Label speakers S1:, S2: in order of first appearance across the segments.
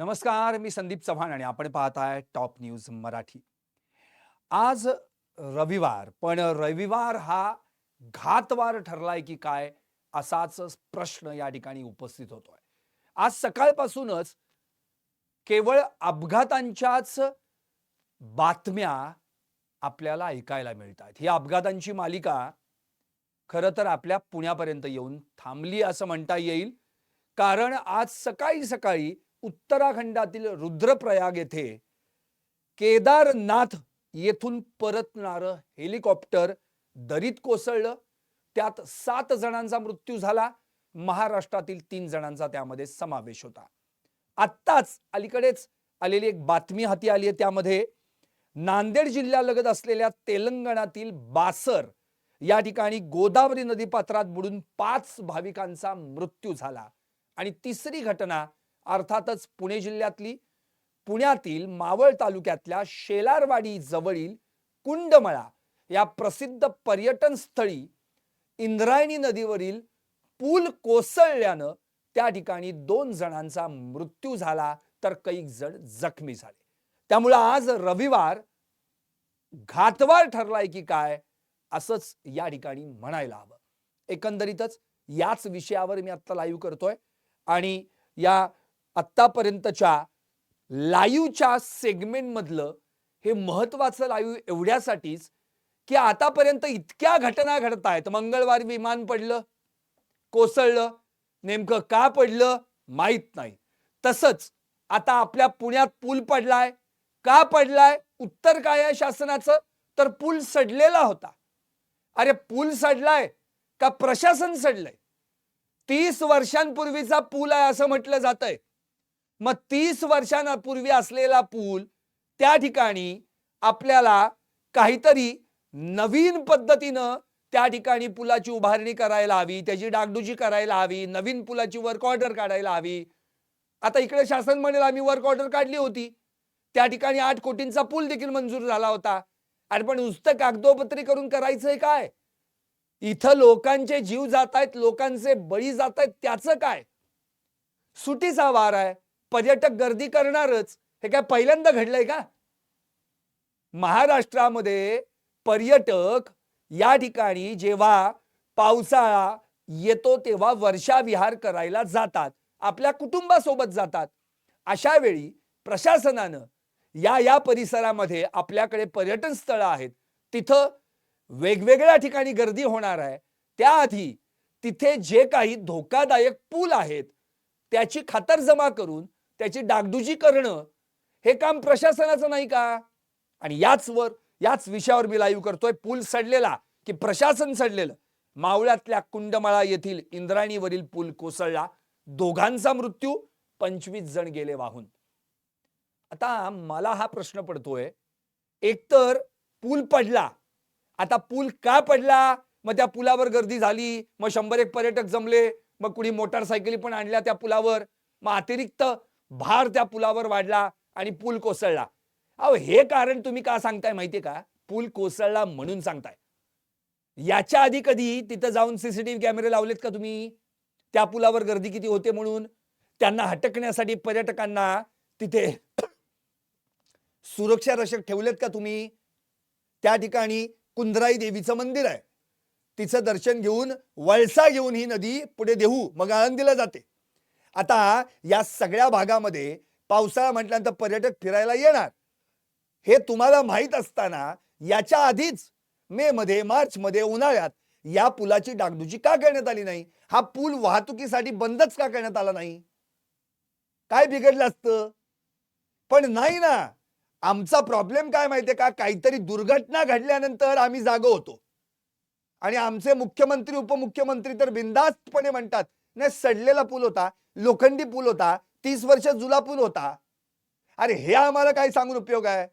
S1: नमस्कार मी संदीप चव्हाण आणि आपण पाहताय टॉप न्यूज मराठी. आज रविवार पण रविवार हा घातवार ठरलाय की काय असाच प्रश्न या ठिकाणी उपस्थित होतोय. आज सकाळपासूनच केवळ अपघातांच्याच बातम्या आपल्याला ऐकायला मिळतात ही अपघातांची मालिका खरं तर आपल्या पुण्यापर्यंत येऊन थांबली असं म्हणता येईल. कारण आज सकाळी सकाळी उत्तराखंडातील रुद्रप्रयाग येथे केदारनाथ येथून परतणारं हेलिकॉप्टर दरीत कोसळलं. त्यात सात जणांचा मृत्यू झाला. महाराष्ट्रातील तीन जणांचा त्यामध्ये समावेश होता. आत्ताच अलीकडेच आलेली एक बातमी हाती आली आहे त्यामध्ये. नांदेड जिल्ह्यालगत असलेल्या तेलंगणातील बासर या ठिकाणी गोदावरी नदीपात्रात बुडून पाच भाविकांचा मृत्यू झाला. आणि तिसरी घटना अर्थातच पुणे जिल्ह्यातली पुण्यातील मावळ तालुक्यातल्या शेलारवाडी जवळील कुंडमळा या प्रसिद्ध पर्यटन स्थळी इंद्रायणी नदीवरील पूल कोसळल्यानं त्या ठिकाणी दोन जणांचा मृत्यू झाला तर कैक जण जखमी झाले. त्यामुळं आज रविवार घातवार ठरलाय की काय असंच या ठिकाणी म्हणायला हवं. एकंदरीतच याच विषयावर मी आत्ता लाईव्ह करतोय आणि या आत्तापर्यंतच्या लाईव्हच्या सेगमेंटमधलं हे महत्त्वाचं लाईव्ह एवढ्यासाठीच की आतापर्यंत इतक्या घटना घडत आहेत मंगळवारी विमान पडलं कोसळलं नेमकं का पडलं माहीत नाही. तसंच आता आपल्या पुण्यात पूल पडलाय. का पडलाय? उत्तर काय आहे शासनाचं? तर पूल सडलेला होता. अरे पूल सडलाय का प्रशासन सडलंय? तीस वर्षांपूर्वीचा पूल आहे असं म्हटलं जातंय. मग तीस वर्षांपूर्वी असलेला पूल त्या ठिकाणी आपल्याला काहीतरी नवीन पद्धतीनं त्या ठिकाणी पुलाची उभारणी करायला हवी त्याची डागडुजी करायला हवी नवीन पुलाची वर्क ऑर्डर काढायला हवी. आता इकडे शासन म्हणेल आम्ही वर्क ऑर्डर काढली होती. त्या ठिकाणी आठ कोटींचा पूल देखील मंजूर झाला होता. अरे पण नुसतं कागदोपत्री करून करायचंय काय? इथं लोकांचे जीव जात आहेत लोकांचे बळी जात आहेत त्याचं काय? सुटीचा वार आहे. पर्यटक गर्दी करणारच. हे काय पहिल्यांदा घडलंय का? महाराष्ट्रामध्ये पर्यटक या ठिकाणी जेव्हा पावसाळा येतो तेव्हा वर्षाविहार करायला जातात. आपल्या कुटुंबासोबत जातात. अशा वेळी प्रशासनानं या या परिसरामध्ये आपल्याकडे पर्यटन स्थळं आहेत. तिथं वेगवेगळ्या ठिकाणी गर्दी होणार आहे. त्याआधी तिथे जे काही धोकादायक पूल आहेत त्याची खातरजमा करून त्याची डागडुजी करणं हे काम प्रशासनाचं नाही का? आणि याचवर याच विषयावर मी लाईव्ह करतोय. पूल सडलेला की प्रशासन सडलेलं. मावळ्यातल्या कुंडमाळा येथील इंद्रायणीवरील पूल कोसळला. दोघांचा मृत्यू पंचवीस जण गेले वाहून. आता मला हा प्रश्न पडतोय. एकतर पूल पडला. आता पूल का पडला? मग त्या पुलावर गर्दी झाली. मग शंभर एक पर्यटक जमले. मग कुणी मोटारसायकली पण आणल्या त्या पुलावर. मग अतिरिक्त भार त्या पुलावर वाढला आणि पूल कोसळला. अहो हे कारण तुम्ही का सांगताय माहितीये का? पूल कोसळला म्हणून सांगताय. याच्या आधी कधी तिथं जाऊन सीसीटीव्ही कॅमेरे लावलेत का तुम्ही? त्या पुलावर गर्दी किती होते म्हणून? त्यांना हटकण्यासाठी पर्यटकांना तिथे सुरक्षा रक्षक ठेवलेत का तुम्ही? त्या ठिकाणी कुंदराई देवीचं मंदिर आहे. तिचं दर्शन घेऊन वळसा घेऊन ही नदी पुढे देहू मग आळंदीला जाते. आता या सगळ्या भागामध्ये पावसाळा म्हटल्यानंतर पर्यटक फिरायला येणार. हे तुम्हाला माहीत असताना याच्या आधीच मे मध्ये मार्च मध्ये उन्हाळ्यात या पुलाची डागडुजी का करण्यात आली नाही? हा पूल वाहतुकीसाठी बंदच का करण्यात आला नाही? काय बिघडलं असतं? पण नाही ना. आमचा प्रॉब्लेम काय माहितीये का? काहीतरी दुर्घटना घडल्यानंतर आम्ही जागो होतो. आणि आमचे मुख्यमंत्री उपमुख्यमंत्री तर बिनधास्तपणे म्हणतात नाही सडलेला पूल होता. लोखंडी पूल होता तीस वर्ष जुला पूल होता. अरे हे आम्हाला काय सांगून उपयोग आहे?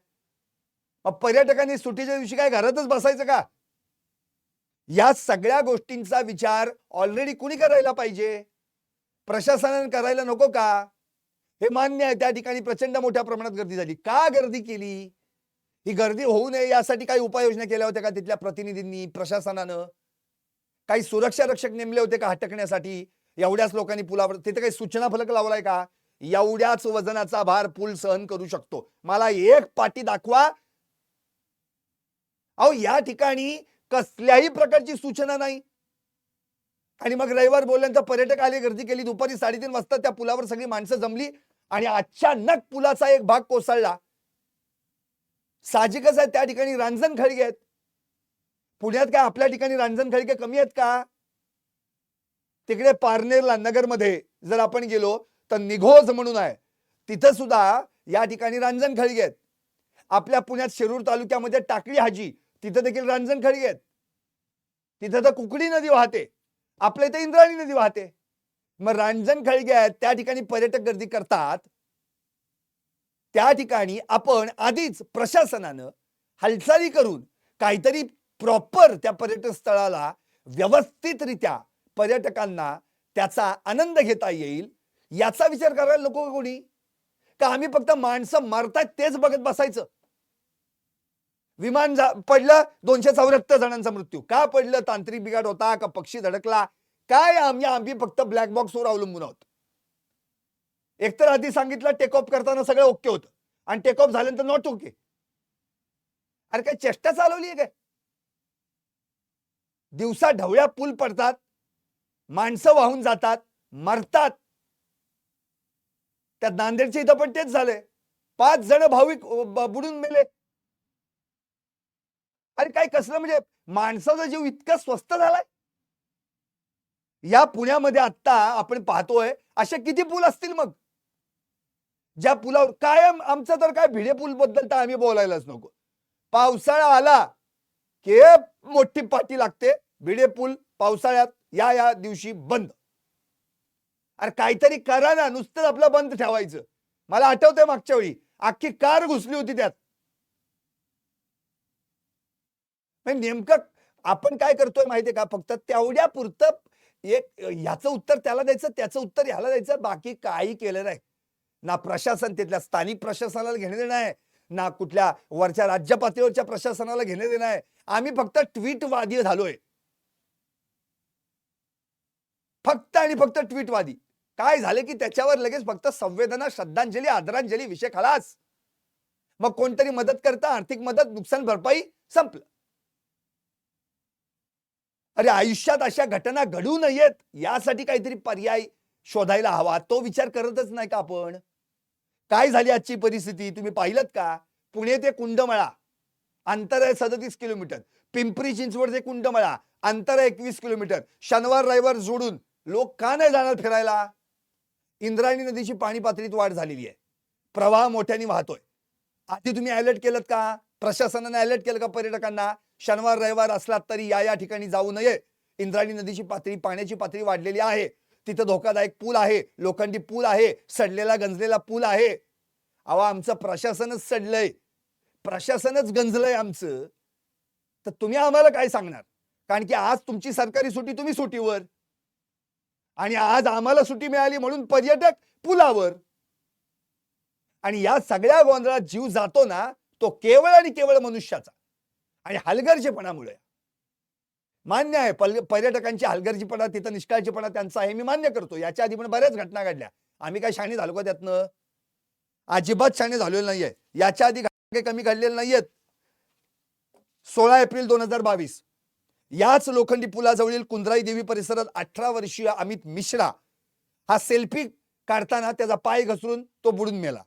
S1: मग पर्यटकांनी सुट्टीच्या दिवशी काय घरातच बसायचं का? या सगळ्या गोष्टींचा विचार ऑलरेडी कुणी करायला पाहिजे? प्रशासनाने करायला नको का? हे मान्य आहे त्या ठिकाणी प्रचंड मोठ्या प्रमाणात गर्दी झाली. का गर्दी केली? ही गर्दी होऊ नये यासाठी काही उपाययोजना केल्या होत्या का तिथल्या प्रतिनिधींनी प्रशासनानं? काही सुरक्षा रक्षक नेमले होते का हटकण्यासाठी? एवढ्याच लोकांनी पुलावर तिथे काही सूचना फलक लावलाय का?
S2: एवढ्याच वजनाचा भार पूल सहन करू शकतो. मला एक पाटी दाखवा. अहो या ठिकाणी कसल्याही प्रकारची सूचना नाही. आणि मग रविवार बोलल्यानंतर पर्यटक आले गर्दी केली दुपारी साडेतीन वाजता त्या पुलावर सगळी माणसं जमली आणि अचानक पुलाचा एक भाग कोसळला. साहजिकच आहे त्या ठिकाणी रांजण खळगे आहेत. पुण्यात काय आपल्या ठिकाणी रांजण खळगे कमी आहेत का? तिकडे पारनेरला नगरमध्ये जर आपण गेलो तर निघोज म्हणून आहे. तिथं सुद्धा या ठिकाणी रांजण खळगे आहेत. आपल्या पुण्यात शिरूर तालुक्यामध्ये टाकळी हाजी तिथं देखील रांजण खळगे आहेत. तिथं तर कुकडी नदी वाहते. आपल्या इथे इंद्रायणी नदी वाहते. मग रांजण खळगे आहेत त्या ठिकाणी पर्यटक गर्दी करतात. त्या ठिकाणी आपण आधीच प्रशासनानं हालचाली करून काहीतरी प्रॉपर त्या पर्यटन स्थळाला व्यवस्थितरित्या पर्यटकांना त्याचा आनंद घेता येईल याचा विचार करायला नको कोणी? का आम्ही फक्त माणसं मरतायत तेच बघत बसायचं? विमान जा- पडलं दोनशे चौऱ्याहत्तर जणांचा मृत्यू. का पडलं? तांत्रिक बिघाड होता का पक्षी धडकला? काय आम्ही आम्ही फक्त ब्लॅक बॉक्सवर अवलंबून आहोत. एकतर आधी सांगितलं टेक ऑफ करताना सगळं ओके होतं. आणि टेक ऑफ झाल्यानंतर नॉट ओके अरे काय चेष्टा चालवली आहे काय? दिवसा ढवळ्या पूल पडतात माणसं वाहून जातात मरतात. त्या नांदेडच्या इथं पण तेच झालंय. पाच जण भाविक बुडून मेले. अरे काय कसलं म्हणजे माणसाचा जीव इतका स्वस्त झालाय? या पुण्यामध्ये आता आपण पाहतोय असे किती पूल असतील मग? ज्या पुलावर कायम आमचं तर काय भिडे पूल बद्दल तर आम्ही बोलायलाच नको. पावसाळा आला की मोठी पाठी लागते भिडे पूल पावसाळ्यात. या या दिवशी बंद. अरे काहीतरी करा ना नुसतं आपलं बंद ठेवायचं. मला आठवतंय मागच्या वेळी. अख्खी कार घुसली होती त्यात. म्हणजे नेमकं आपण काय करतोय माहितीये का? फक्त तेवढ्या पुरतं एक ह्याचं उत्तर त्याला द्यायचं त्याचं उत्तर ह्याला द्यायचं. बाकी काही केलं नाही. ना प्रशासन तिथल्या स्थानिक प्रशासनाला घेणे देणं आहे. ना कुठल्या वरच्या राज्य पातळीवरच्या प्रशासनाला घेणे देणं आहे. आम्ही फक्त ट्विटवादी झालोय. फक्त आणि फक्त ट्विटवादी. काय झालं की त्याच्यावर लगेच फक्त संवेदना श्रद्धांजली आदरांजली विषय खलास. मग कोणतरी मदत करता आर्थिक मदत नुकसान भरपाई संपलं. अरे आयुष्यात अशा घटना घडू नयेत यासाठी काहीतरी पर्याय शोधायला हवा. तो विचार करतच नाही का आपण? काय झाली आजची परिस्थिती? तुम्ही पाहिलं का? पुणे ते कुंडमळा. अंतर आहे सदतीस किलोमीटर. पिंपरी चिंचवड ते कुंडमळा. अंतर आहे एकवीस किलोमीटर. शनिवार रविवार जोडून. लोक का नाही जाणार फिरायला? इंद्रायणी नदीची पाणी पातळीत वाढ झालेली आहे. प्रवाह मोठ्याने वाहतोय. आधी तुम्ही अलर्ट केलं का? प्रशासनाने अलर्ट केलं का पर्यटकांना? शनिवार रविवार असला तरी या या ठिकाणी जाऊ नये. इंद्रायणी नदीची पातळी पाण्याची पातळी वाढलेली आहे. तिथं धोकादायक पूल आहे. लोखंडी पूल आहे. सडलेला गंजलेला पूल आहे. अहो आमचं प्रशासनच सडलंय. प्रशासनच गंजलंय आमचं. तर तुम्ही आम्हाला काय सांगणार? कारण की आज तुमची सरकारी सुट्टी तुम्ही सुटीवर. आणि आज आम्हाला सुट्टी मिळाली म्हणून पर्यटक पुलावर. आणि या सगळ्या गोंधळात जीव जातो ना तो केवळ आणि केवळ मनुष्याचा. आणि हलगर्जीपणामुळे. मान्य आहे पल- पर्यटकांची हलगर्जीपणा तिथं निष्काळजीपणा त्यांचा आहे मी मान्य करतो. याच्या आधी पण बऱ्याच घटना घडल्या. आम्ही काय शाणे झालो का त्यातनं? अजिबात शाणे झालेलं नाहीये. याच्या आधी घटना काही कमी घडलेल्या नाहीयेत. सोळा एप्रिल दोन हजार बावीस. याच लोखंडी पुलाजवळील कुंद्राई देवी परिसरात अठरा वर्षीय अमित मिश्रा हा सेल्फी काढताना त्याचा पाय घसरून तो बुडून मेला.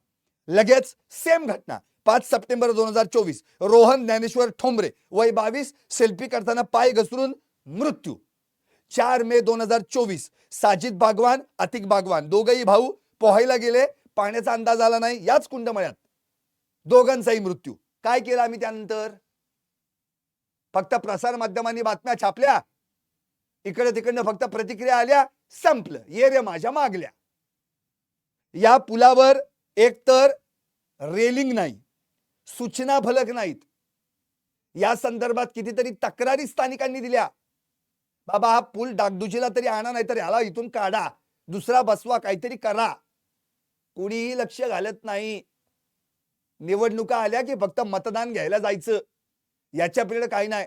S2: लगेच सेम घटना. पाच सप्टेंबर दोन हजार चोवीस. रोहन ज्ञानेश्वर ठोंबरे वय बावीस सेल्फी काढताना पाय घसरून मृत्यू. चार मे दोन हजार चोवीस. साजिद बागवान अतिक बागवान दोघही भाऊ पोहायला गेले. पाण्याचा अंदाज आला नाही याच कुंडमळ्यात. दोघांचाही मृत्यू. काय केलं आम्ही त्यानंतर? फक्त प्रसार माध्यमांनी बातम्या छापल्या. इकडे तिकडनं फक्त प्रतिक्रिया आल्या संपलं. ये रे माझ्या मागल्या. या पुलावर एकतर रेलिंग नाही सूचना फलक नाहीत. या संदर्भात कितीतरी तक्रारी स्थानिकांनी दिल्या. बाबा हा पूल डागडुजीला तरी आणा नाही तर ह्याला इथून काढा. दुसरा बसवा काहीतरी करा. कुणीही लक्ष घालत नाही. निवडणुका आल्या की फक्त मतदान घ्यायला जायचं. याच्या पलीकडे काही नाही.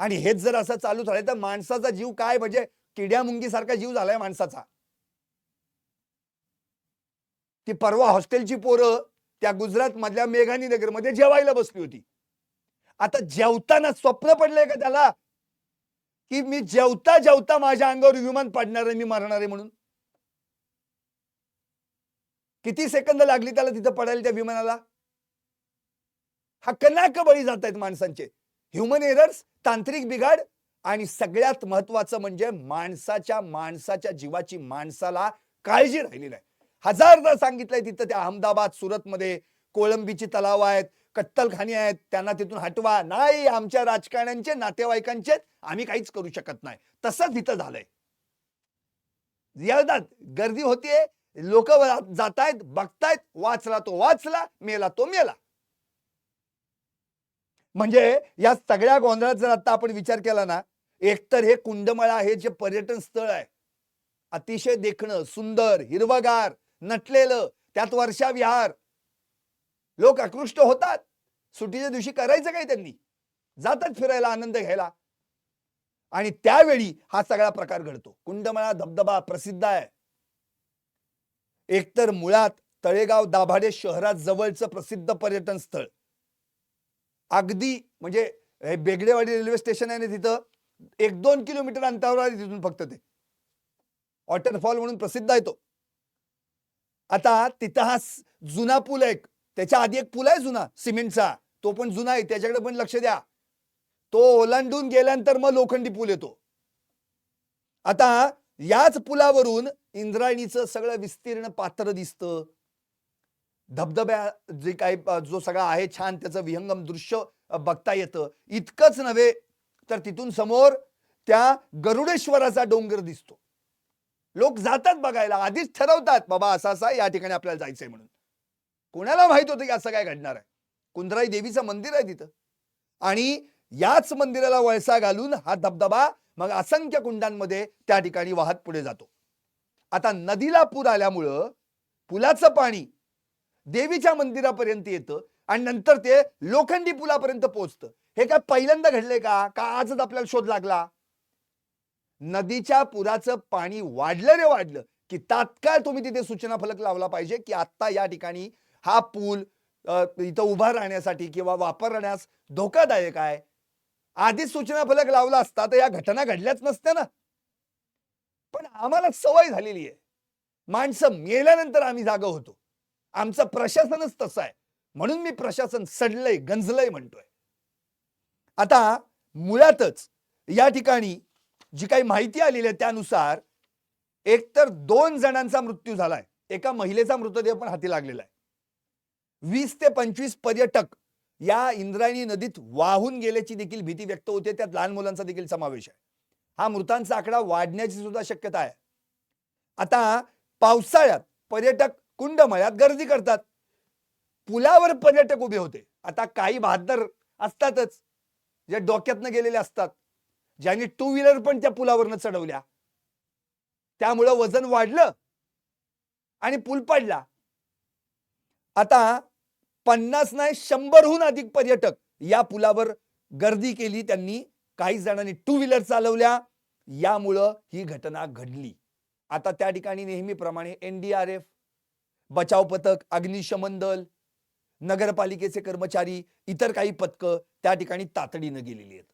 S2: आणि हेच जर असं चालू झालं तर माणसाचा जीव काय? म्हणजे किड्या मुंगीसारखा जीव झालाय माणसाचा. ती परवा हॉस्टेलची पोरं त्या गुजरात मधल्या मेघानी नगरमध्ये जेवायला बसली होती. आता जेवताना स्वप्न पडलंय का त्याला? की मी जेवता जेवता माझ्या अंगावर विमान पडणार आहे मी मरणार आहे म्हणून. किती सेकंद लागली त्याला तिथं पडायला त्या विमानाला? हा कनाक बळी जात आहेत माणसांचे. ह्युमन एरर्स तांत्रिक बिघाड आणि सगळ्यात महत्वाचं म्हणजे माणसाच्या माणसाच्या जीवाची माणसाला काळजी राहिली नाही हजारदा सांगितलंय तिथं त्या अहमदाबाद सुरतमध्ये कोळंबीची तलाव आहेत कत्तलखानी आहेत त्यांना तिथून हटवा. नाही आमच्या राजकारण्यांचे नातेवाईकांचे आम्ही काहीच करू शकत नाही. तसंच तिथं झालंय. येतात गर्दी होतीये लोक जातायत बघतायत वाचला तो वाचला मेला तो मेला. म्हणजे या सगळ्या गोंधळात जर आता आपण विचार केला ना एकतर हे कुंडमळा हे जे पर्यटन स्थळ आहे अतिशय देखणं सुंदर हिरवगार नटलेलं त्यात वर्षा विहार लोक आकृष्ट होतात. सुट्टीच्या दिवशी करायचं काय त्यांनी? जातात फिरायला आनंद घ्यायला. आणि त्यावेळी हा सगळा प्रकार घडतो. कुंडमळा धबधबा प्रसिद्ध आहे. एकतर मुळात तळेगाव दाभाडे शहरात जवळचं प्रसिद्ध पर्यटन स्थळ. अगदी म्हणजे हे बेगडेवाडी रेल्वे स्टेशन आहे ना तिथं एक दोन किलोमीटर अंतरावर आहे तिथून फक्त ते. वॉटरफॉल म्हणून प्रसिद्ध आहे तो. आता तिथं हा जुना पूल आहे एक. त्याच्या आधी एक पूल आहे जुना सिमेंटचा. तो पण जुना आहे त्याच्याकडे पण लक्ष द्या. तो ओलांडून गेल्यानंतर मग लोखंडी पूल येतो. आता याच पुलावरून इंद्रायणीचं सगळं विस्तीर्ण पात्र दिसतं. धबधब्या जे काही जो सगळा आहे छान त्याचं विहंगम दृश्य बघता येतं. इतकंच नव्हे तर तिथून समोर त्या गरुडेश्वराचा डोंगर दिसतो. लोक जातात बघायला आधीच ठरवतात बाबा असा असा या ठिकाणी आपल्याला जायचंय म्हणून. कोणाला माहीत होतं की असं काय घडणार आहे? कुंद्राई देवीचं मंदिर आहे तिथं. आणि याच मंदिराला वळसा घालून हा धबधबा मग असंख्य कुंडांमध्ये त्या ठिकाणी वाहत पुढे जातो. आता नदीला पूर आल्यामुळं पुलाचं पाणी देवीच्या मंदिरापर्यंत येतं आणि नंतर ते लोखंडी पुलापर्यंत पोहोचतं. हे काय पहिल्यांदा घडलंय का? का आजच आपल्याला शोध लागला? नदीच्या पुराचं पाणी वाढलं रे वाढलं. की तात्काळ तुम्ही तिथे सूचना फलक लावला पाहिजे की आत्ता या ठिकाणी हा पूल इथं उभा राहण्यासाठी किंवा वापरण्यास धोकादायक आहे. आधीच सूचना फलक लावला असता तर या घटना घडल्याच नसत्या ना. पण आम्हाला सवय झालेली आहे. माणसं मेल्यानंतर आम्ही जाग होतो. आमचं प्रशासनच तसं आहे. म्हणून मी प्रशासन सडलंय गंजलंय म्हणतोय. आता मुळातच या ठिकाणी जी काही माहिती आलेली आहे त्यानुसार एकतर दोन जणांचा मृत्यू झालाय. एका महिलेचा मृतदेह पण हाती लागलेला आहे. वीस ते पंचवीस पर्यटक या इंद्रायणी नदीत वाहून गेल्याची देखील भीती व्यक्त होते. त्यात लहान मुलांचा देखील समावेश आहे. हा मृतांचा आकडा वाढण्याची सुद्धा शक्यता आहे. आता पावसाळ्यात पर्यटक कुंडमळ्यात गर्दी करतात. पुलावर पर्यटक उभे होते. आता काही बहादर असतातच. जे डोक्यातनं गेलेले असतात. ज्यांनी टू व्हीलर पण त्या पुलावरनं चढवल्या. त्यामुळं वजन वाढलं आणि पूल पडला. आता पन्नास नाही शंभरहून अधिक पर्यटक या पुलावर गर्दी केली. त्यांनी काही जणांनी टू व्हीलर चालवल्या. यामुळं ही घटना घडली. आता त्या ठिकाणी नेहमीप्रमाणे एनडीआरएफ बचाव पथक अग्निशमन दल नगरपालिकेचे कर्मचारी इतर काही पथकं त्या ठिकाणी तातडीनं गेलेली आहेत.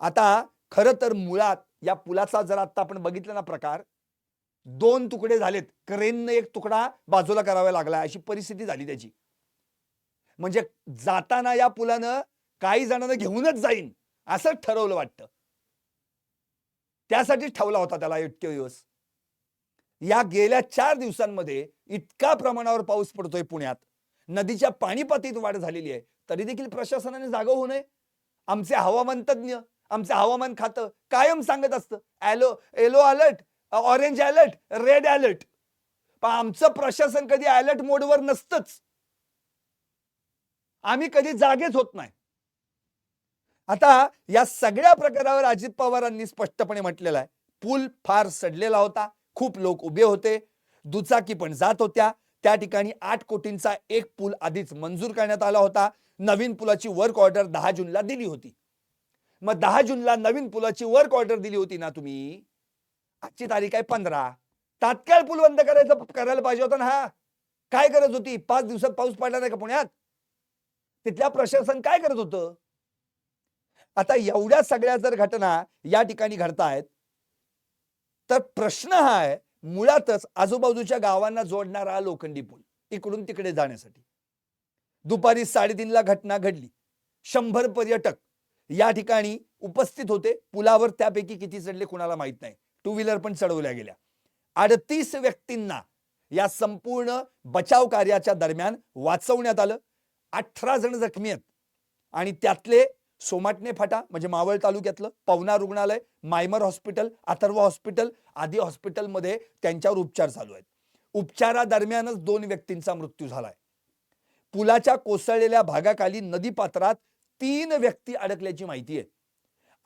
S2: आता खरं तर मुळात या पुलाचा जर आता आपण बघितलं ना प्रकार दोन तुकडे झालेत. क्रेननं एक तुकडा बाजूला करावा लागला अशी परिस्थिती झाली त्याची. म्हणजे जाताना या पुलानं काही जणांना घेऊनच जाईन असं ठरवलं वाटतं. त्यासाठी ठेवला होता त्याला इतके दिवस. या गेल्या चार दिवसांमध्ये इतका प्रमाणावर पाऊस पडतोय पुण्यात. नदीच्या पाणीपातीत वाढ झालेली आहे. तरी देखील प्रशासनाने जागा होऊ नये. आमचे हवामान तज्ज्ञ आमचं हवामान खातं कायम सांगत असतं. Alloy yellow alert orange alert red alert पण आमचं प्रशासन कधी अलर्ट मोडवर नसतंच. आम्ही कधी जागेच होत नाही. आता या सगळ्या प्रकारावर अजित पवारांनी स्पष्टपणे म्हटलेलं आहे. पूल फार सडलेला होता. खूप लोक उभे होते. दुचाकी पण जात होत्या. त्या ठिकाणी आठ कोटींचा एक पूल आधीच मंजूर करण्यात आला होता. नवीन पुलाची वर्क ऑर्डर दहा जूनला दिली होती. मग दहा जूनला नवीन पुलाची वर्क ऑर्डर दिली होती ना तुम्ही? आजची तारीख आहे पंधरा. तात्काळ पूल बंद करायचं करायला पाहिजे होता ना हा. काय गरज होती? पाच दिवसात पाऊस पडला नाही का पुण्यात? तिथल्या प्रशासन काय करत होतं? आता एवढ्या सगळ्या जर घटना या ठिकाणी घडतायत तर प्रश्न हा आहे मुळातच आजूबाजूच्या गावांना जोडणारा हा लोखंडी पूल इकडून तिकडे जाण्यासाठी. दुपारी साडेतीनला घटना घडली. शंभर पर्यटक या ठिकाणी उपस्थित होते. पुलावर त्यापैकी किती चढले कुणाला माहीत नाही. टू व्हीलर पण चढवल्या गेल्या. अडतीस व्यक्तींना या संपूर्ण बचाव कार्याच्या दरम्यान वाचवण्यात आलं. अठरा जण जखमी आहेत. आणि त्यातले सोमाटणे फाटा म्हणजे मावळ तालुक्यातलं पवना रुग्णालय मायमर हॉस्पिटल अथर्व हॉस्पिटल आदी हॉस्पिटलमध्ये त्यांच्यावर उपचार चालू आहेत. उपचारादरम्यानच दोन व्यक्तींचा मृत्यू झालाय. पुलाच्या कोसळलेल्या भागाखाली नदी पात्रात तीन व्यक्ती अडकल्याची माहिती आहे.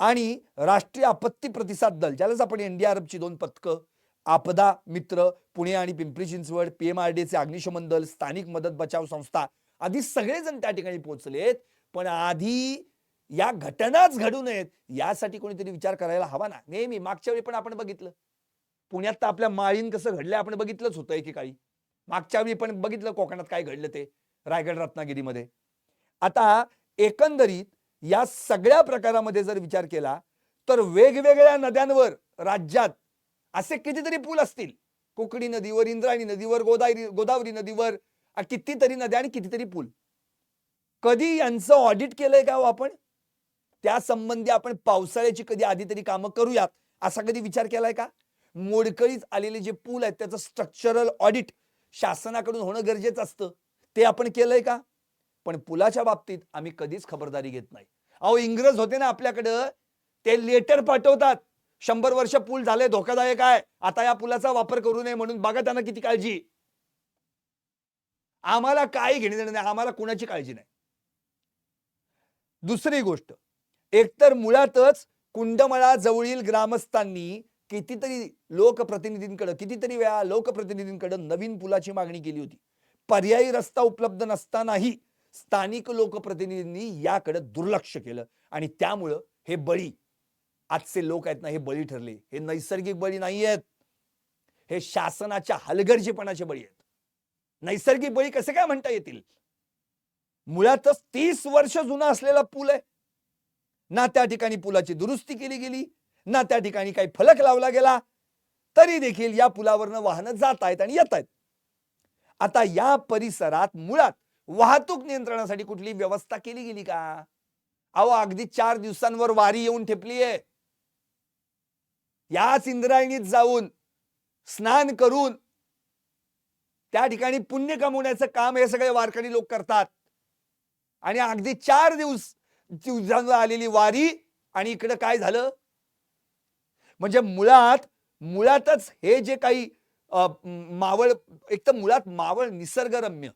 S2: आणि राष्ट्रीय आपत्ती प्रतिसाद दल ज्यालाच आपण एनडीआरएफची दोन पथकं आपदा मित्र पुणे आणि पिंपरी चिंचवड पीएमआरडीचे अग्निशमन दल स्थानिक मदत बचाव संस्था आधी सगळेजण त्या ठिकाणी पोहोचलेत. पण आधी या घटनाच घडू नयेत यासाठी कोणीतरी विचार करायला हवा ना. नेहमी मागच्या वेळी पण आपण बघितलं. पुण्यात तर आपल्या माळीन कसं घडलं आपण बघितलंच होतं एकेकाळी. मागच्या वेळी पण बघितलं कोकणात काय घडलं ते रायगड रत्नागिरीमध्ये. आता एकंदरीत या सगळ्या प्रकारामध्ये जर विचार केला तर वेगवेगळ्या नद्यांवर राज्यात असे कितीतरी पूल असतील. कोकणी नदीवर इंद्रायणी नदीवर गोदावरी गोदावरी नदीवर कितीतरी नद्या आणि कितीतरी पूल. कधी यांचं ऑडिट केलंय का हो आपण? त्या संबंधी आपण पावसाळ्याची कधी आधी तरी कामं करूयात? असा कधी विचार केलाय का? मोडकळीत आलेले जे पूल आहेत त्याचं स्ट्रक्चरल ऑडिट शासनाकडून होणं गरजेचं असतं. ते आपण केलंय का? पण पुलाच्या बाबतीत आम्ही कधीच खबरदारी घेत नाही. अहो इंग्रज होते ना आपल्याकडं. ते लेटर पाठवतात. शंभर वर्ष पूल झाले धोकादायक आहे. आता या पुलाचा वापर करू नये म्हणून. बघा त्यांना किती काळजी. आम्हाला काही घेणे देणं नाही. आम्हाला कुणाची काळजी नाही. दुसरी गोष्ट. एकतर मुळातच कुंडमळा जवळील ग्रामस्थांनी कितीतरी लोकप्रतिनिधींकडे कितीतरी वेळा लोकप्रतिनिधींकडे नवीन पुलाची मागणी केली होती. पर्यायी रस्ता उपलब्ध नसतानाही स्थानिक लोकप्रतिनिधींनी याकडे दुर्लक्ष केलं आणि त्यामुळं हे बळी आजचे लोक आहेत ना हे बळी ठरले. हे नैसर्गिक बळी नाही आहेत. हे शासनाच्या हलगर्जीपणाचे बळी आहेत. नैसर्गिक बळी कसे काय म्हणता येतील? मुळातच तीस वर्ष जुना असलेला पूल आहे. ना त्या ठिकाणी पुलाची दुरुस्ती केली गेली ना त्या ठिकाणी काही फलक लावला गेला तरी देखील या पुलावरनं वाहनं जात आहेत आणि येत आहेत. आता या परिसरात मुळात वाहतूक नियंत्रणासाठी कुठली व्यवस्था केली गेली का? अहो अगदी चार दिवसांवर वारी येऊन ठेपली आहे. याच इंद्रायणीत जाऊन स्नान करून त्या ठिकाणी पुण्य कमवण्याचं काम हे सगळे वारकरी लोक करतात. आणि अगदी चार दिवस दिवसांवर आलेली वारी आणि इकडं काय झालं? म्हणजे मुळात मुळातच हे जे काही मावळ एक तर मुळात मावळ निसर्गरम्य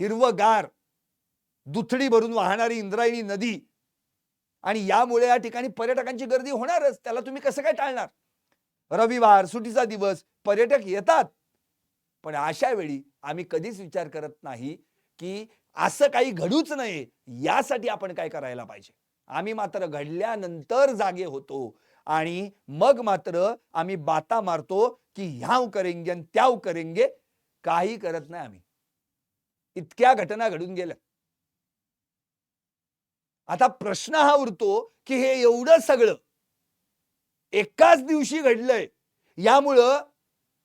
S2: हिरवगार दुथडी भरून वाहणारी इंद्रायणी नदी आणि यामुळे या ठिकाणी पर्यटकांची गर्दी होणारच. त्याला तुम्ही कसं काय टाळणार? रविवार सुटीचा दिवस पर्यटक येतात. पण अशा वेळी आम्ही कधीच विचार करत नाही की असं काही घडूच नये यासाठी आपण काय करायला पाहिजे? आम्ही मात्र घडल्यानंतर जागे होतो आणि मग मात्र आम्ही बाता मारतो की ह्याव करेंगे आणि त्याव करेंगे. काही करत नाही आम्ही. इतक्या घटना घडून गेल्या. आता प्रश्न हा उरतो की हे एवढं सगळं एकाच दिवशी घडलंय यामुळं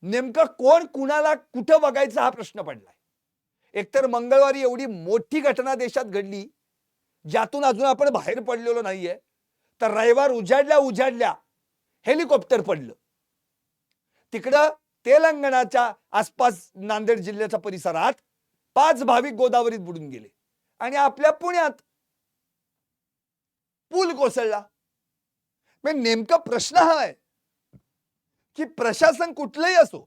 S2: नेमकं कोण कुणाला कुठं बघायचा हा प्रश्न पडलाय. एकतर मंगळवारी एवढी मोठी घटना देशात घडली ज्यातून अजून आपण बाहेर पडलेलो नाहीये तर रविवार उजाडल्या उजाडल्या हेलिकॉप्टर पडलं. तिकडं तेलंगणाच्या आसपास नांदेड जिल्ह्याच्या परिसरात पाच भाविक गोदावरीत बुडून गेले आणि आपल्या पुण्यात पूल कोसळला. म्हणजे नेमका प्रश्न हा आहे की प्रशासन कुठलंही असो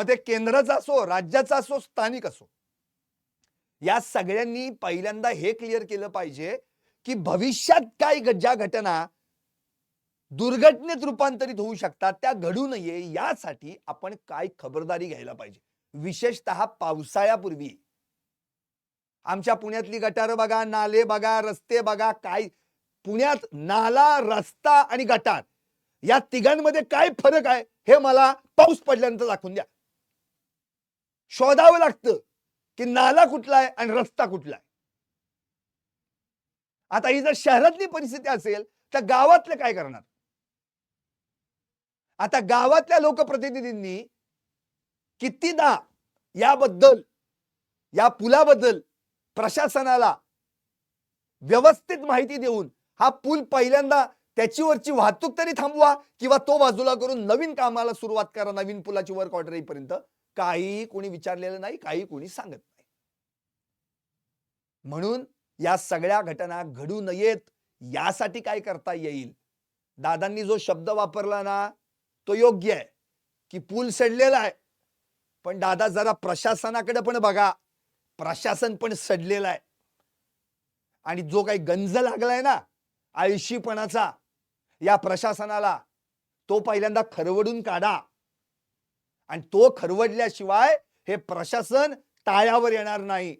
S2: मग ते केंद्राचा असो राज्याचा असो स्थानिक असो. या सगळ्यांनी पहिल्यांदा हे क्लिअर केलं पाहिजे की भविष्यात काय ज्या घटना दुर्घटनेत रूपांतरित होऊ शकतात त्या घडू नये यासाठी आपण काय खबरदारी घ्यायला पाहिजे. विशेषतः पावसाळ्यापूर्वी. आमच्या पुण्यातली गटारं बघा नाले बघा रस्ते बघा काय पुण्यात नाला रस्ता आणि गटार या तिघांमध्ये काय फरक आहे हे मला पाऊस पडल्यानंतर दाखवून द्या. शोधावं लागतं की नाला कुठला आहे आणि रस्ता कुठला आहे. आता ही जर शहरातली परिस्थिती असेल तर गावातलं काय करणार? आता गावातल्या लोकप्रतिनिधींनी कितीदा याबद्दल या पुलाबद्दल प्रशासनाला व्यवस्थित माहिती देऊन हा पूल पहिल्यांदा त्याच्यावरची वाहतूक तरी थांबवा किंवा तो बाजूला करून नवीन कामाला सुरुवात करा नवीन पुलाची वर्क ऑर्डर येईपर्यंत. काही कोणी विचारलेलं नाही काही कोणी सांगत नाही. म्हणून या सगळ्या घटना घडू नयेत यासाठी काय करता येईल? दादांनी जो शब्द वापरला ना तो योग्य आहे की पूल सडलेला आहे. पण दादा जरा प्रशासनाकडे पण बघा प्रशासन पण सडलेलं आहे. आणि जो काही गंज लागलाय ना आळशीपणाचा या प्रशासनाला तो पहिल्यांदा खरवडून काढा. आणि तो खरवडल्याशिवाय हे प्रशासन टाळ्यावर येणार नाही.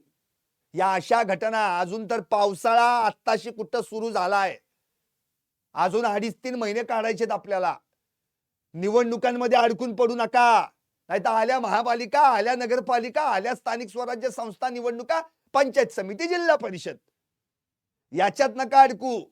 S2: या अशा घटना अजून तर पावसाळा आत्ताशी कुठं सुरू झालाय? अजून अडीच तीन महिने काढायचेत आपल्याला. निवडणुकांमध्ये अडकून पडू नका. नाही तर आल्या महापालिका आल्या नगरपालिका आल्या स्थानिक स्वराज्य संस्था निवडणुका पंचायत समिती जिल्हा परिषद. याच्यात नका अडकू.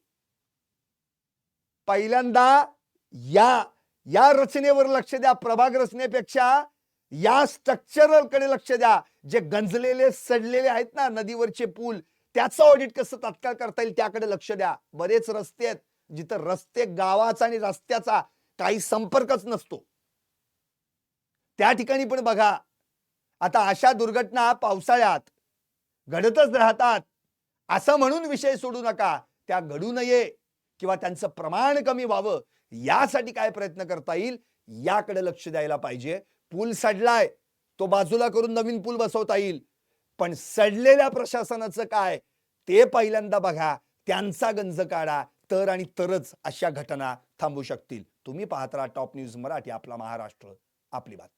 S2: पहिल्यांदा या या रचनेवर लक्ष द्या प्रभाग रचनेपेक्षा या स्ट्रक्चरलकडे लक्ष द्या. जे गंजलेले सडलेले आहेत ना नदीवरचे पूल त्याचं ऑडिट कसं तात्काळ करता येईल त्याकडे लक्ष द्या. बरेच रस्ते आहेत जिथं रस्ते गावाचा आणि रस्त्याचा काही संपर्कच नसतो. त्या ठिकाणी पण बघा आता अशा दुर्घटना पावसाळ्यात घडतच राहतात. असं म्हणून विषय सोडू नका. त्या घडू नये किंवा त्यांचं प्रमाण कमी व्हावं. यासाठी काय प्रयत्न करता येईल? याकडे लक्ष द्यायला पाहिजे. पूल सडलाय तो बाजूला करून नवीन पूल बसवता येईल. पण सडलेल्या प्रशासनाचं काय? ते पहिल्यांदा बघा. त्यांचा गंज काढा. तर आणि तरच अशा घटना थांबू शकतील. तुम्ही पाहत राहा टॉप न्यूज मराठी आपला महाराष्ट्र. आपली बातमी.